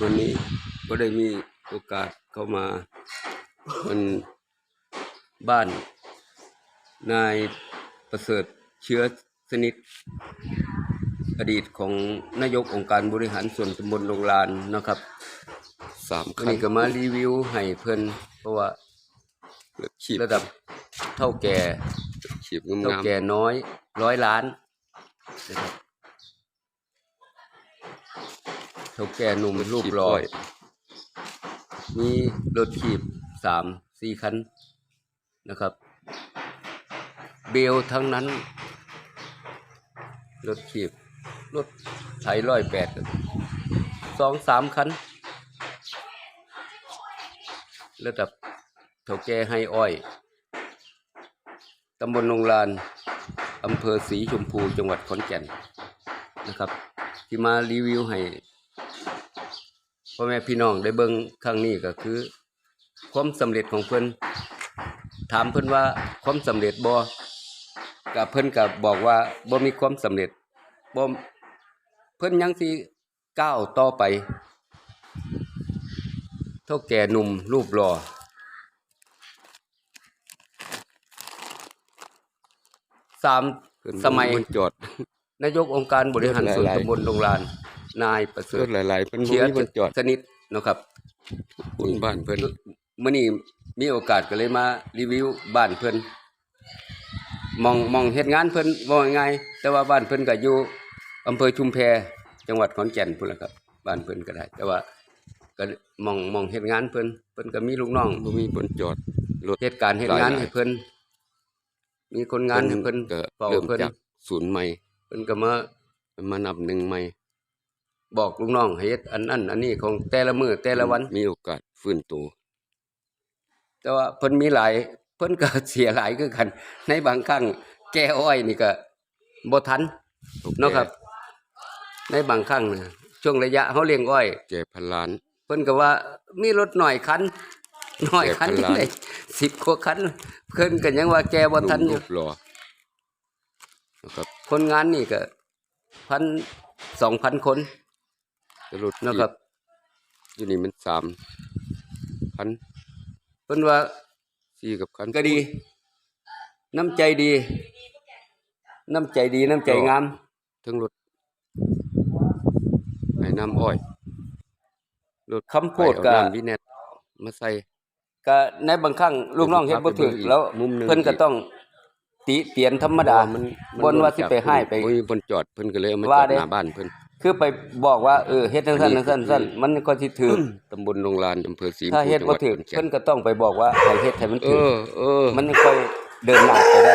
วันนี้ก็ได้มีโอกาสเข้ามามันบ้าน นายประเสริฐเชื้อสนิท อดีตของนายกองค์การบริหารส่วนตำบลโรงลานนะครับสามวันคันนี้ก็มารีวิวให้เพิ่นเพราะว่าขีบระดับเท่าแก่ขีบงาเท่ามแก่น้อยร้อยล้านนะครับเท่าแก่หนุ่มๆรูปขีบหล่อย มีรถขีบสามสี่คันนะครับ เบลทั้งนั้น รถขีบ รถไถร้อยแปดสองสามคันระดับเท่าแก่ให้อ้อยตำบลนงลานอำเภอศรีชมพูจังหวัดขอนแก่นนะครับ ที่มารีวิวให้ พ่อแม่พี่น้องได้เบิ่งครั้งนี้ก็คือ ความสำเร็จของเพิ่นถามเพิ่นว่าความสำเร็จบ่กับเพิ่นก็บอกว่าบ่มีความสำเร็จบ่เพิ่นยังสิก้าวต่อไปเท่าแก่หนุ่มรูปหล่อสามเพิ่นสมัยเพิ่นจอดนายกองค์การบริหารส่วนหลายๆตำบลโรงลาน นายประเสริเพิ่ฐนหลายๆเพิ่นบ่เชียมีเพิ่นจอดสนิทเนาะครับ คุณบ้านเพิ่นมื่อนี้มีโอกาสก็เลยมารีวิวบ้านเพิ่นมองมองเฮ็ดงานเพิ่นว่าง่ายๆแต่ว่าบ้านเพิ่นก็อยู่อำเภอชุมแพจังหวัดขอนแก่นพุ่นล่ะครับ บ้านเพิ่นก็ได้ แต่ว่าก็มองมองเฮ็ดงานเพิ่นเพิ่นก็มีลูกน้องบ่มีเพิ่นจอดรถ เฮ็ดการเฮ็ดงานหลายๆให้เพิ่นมีคนงานให้เพิ่นก็เฝ้าเริ่มเพิ่นจากศูนย์ใหม่เพิ่นก็มามานับหนึ่งใหม่ บอกลูกน้องให้เฮ็ดอันนั้นอันนี้ของแต่ละมื้อแต่ละวันมีโอกาสฟื้นตัวแต่ว่าเพิ่นมีหลาย เพิ่นก็เสียหลายคือกัน ในบางครั้งแก้อ้อยนี่ก็บ่ทันเนาะครับ ในบางครั้งนะช่วงระยะเฮาเลี้ยงอ้อยแก่พันล้าน เพิ่นก็ว่ามีรถหน่อยคันหน่อยคันแก้พันล้านได้10กว่าคันเพิ่นก็ยังว่าแก้บ่ทันอรูยู่ปหล่อนะครับคนงานนี่ก็พันสองพันคน แต่รถเนาะครับ อยู่นี่มันสามคันเพิ่นว่าสี่กับคันก็ดี น้ำใจดี น้ำใจดีน้ำใจงามทั้งรถไอ้น้ำอ้อยรถคำพูดไปก็เอาน้ำวิเนตมาใส่ก็ในบางครั้งลูกน้องเฮ็ดบ่ถูกอีกแล้วมุมหนึ่งเพิ่นก็ต้องติเตียนธรรมดามันบนว่าสิไปให้ไปบ่มีบนจอดเพิ่นก็เลยเอามาจว่าอดเด้หน้าบ้านเพิ่น คือไปบอกว่าเออเฮ็ดจังซั่นอัจันงนี้ซั่นคือซั่นมันก็สิถูกตำบลโรงลานอำเภอศรีถ้าเฮ็ดบ่จัถูงกหวัดขอนแก่เพิ่นนก็ต้องไปบอกว่าให้เฮ็ดให้มันเอถูกอเออมันค่อยเดินหน้าไปได้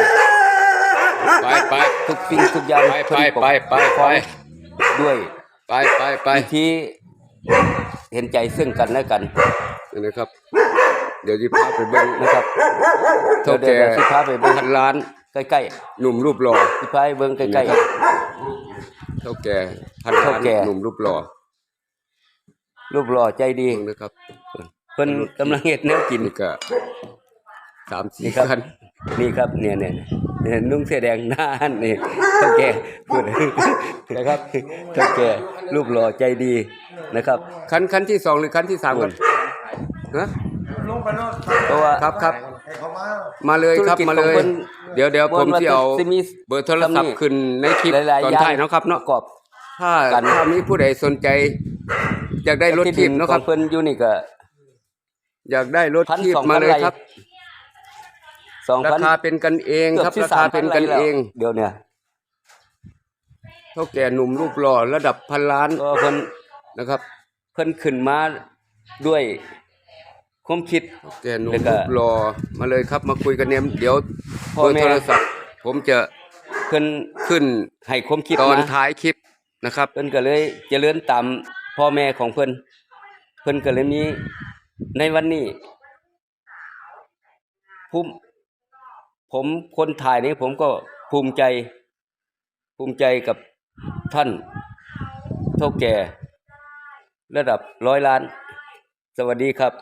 ไปไปทุกสิ่งทุกอย่างไปเพิ่ไปนปกไปไปไปด้วยไปไปไปวิธีเห็นใจซึ่งกันและกันนะครับ เดี๋ยวจะพาไปเบิ่งนะครับเท่าเดี๋ยวแก่เดี๋ยวสิพาไปเบิ่งพันล้าน ใกล้หนุ่มรูปหล่อๆสิพาไปเบิ่งใกล้นะครับเท่าแก่พันล้าเท่านแก่หนุ่มรูปหล่อๆรูปหล่อใจดีเบิ่งนะครับเพิ่นกำลังเฮ็ดแนวกินนี่ก็สามสี่นี่ครับคันนี่ครับเนี่ยเนี่ยเนี่ยนุ่งเสื้อแดงหน้าหันนี่เท่าแก่พูดนะครับเท่าแก่รูปหล่อใจดีนะครับ คันคันที่สองหรือคันที่สามกันฮะลงไปโนอนเพราะว่าครับครับ ให้เขามามาเลยครับธุรกิจมาเลของยเพิ่นเดี๋ยวเดี๋ยวผมจะเอาสิมีเบอร์โทรศัพท์ขึ้นในคลิปหลายๆตอนอย่างท้ายเนาะครับเนาะประกอบถ้ากันถ้ามีผู้ใดสนใจ อยากได้รถที่ทีดิมนเนาะขคอรับงเพิ่นอยู่นี่ก็อยากได้รถพันทีมสองพันมาเลยไร่ครับสองราพันคาเป็นกันเองเกือครับบที่ราสาคามเป็นกันเอง เดี๋ยวเนี่ยเท่าแก่หนุ่มรูปหล่อระดับพันล้านก็เพิ่นนะครับ เพิ่นขึ้นมาด้วย ความคิดเท่าแก่หนุ่มแล้วก็ รูปหล่อมาเลยครับมาคุยกันเนี่ยเดี๋ยวพ่อเบอร์แม่โทรศัพท์ ผมจะเพิ่นขึ้นให้ความคิดตอนมาท้ายคลิปนะครับ เพิ่นก็เลยเจริญตามพ่อแม่ของเพิ่นเพิ่นก็เลยมีในวันนี้ภูมิผมคนถ่ายนี้ผมก็ภูมิใจ ภูมิใจกับท่านเท่าแก่ ระดับร้อยล้าน สวัสดีครับ